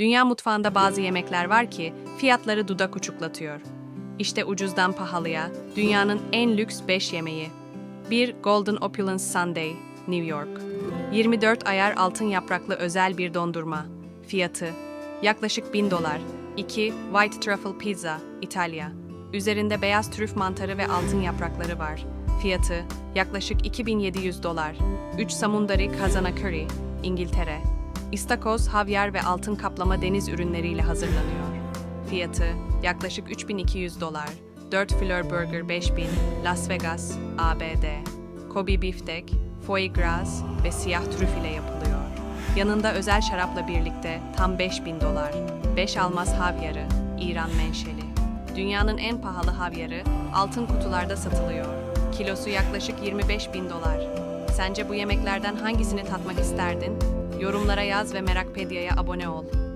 Dünya mutfağında bazı yemekler var ki fiyatları dudak uçuklatıyor. İşte ucuzdan pahalıya, dünyanın en lüks 5 yemeği. 1. Golden Opulence Sundae, New York. 24 ayar altın yapraklı özel bir dondurma. Fiyatı yaklaşık 1000 dolar. 2. White Truffle Pizza, İtalya. Üzerinde beyaz trüf mantarı ve altın yaprakları var. Fiyatı yaklaşık 2700 dolar. 3. Samundari Kazana Curry, İngiltere. İstakoz, havyar ve altın kaplama deniz ürünleriyle hazırlanıyor. Fiyatı yaklaşık 3200 dolar. 4 Fleur Burger 5000, Las Vegas, ABD. Kobe biftek, foie gras ve siyah trüf ile yapılıyor. Yanında özel şarapla birlikte tam 5000 dolar. 5 almaz havyarı, İran menşeli. Dünyanın en pahalı havyarı altın kutularda satılıyor. Kilosu yaklaşık 25 bin dolar. Sence bu yemeklerden hangisini tatmak isterdin? Yorumlara yaz ve Merakpedia'ya abone ol.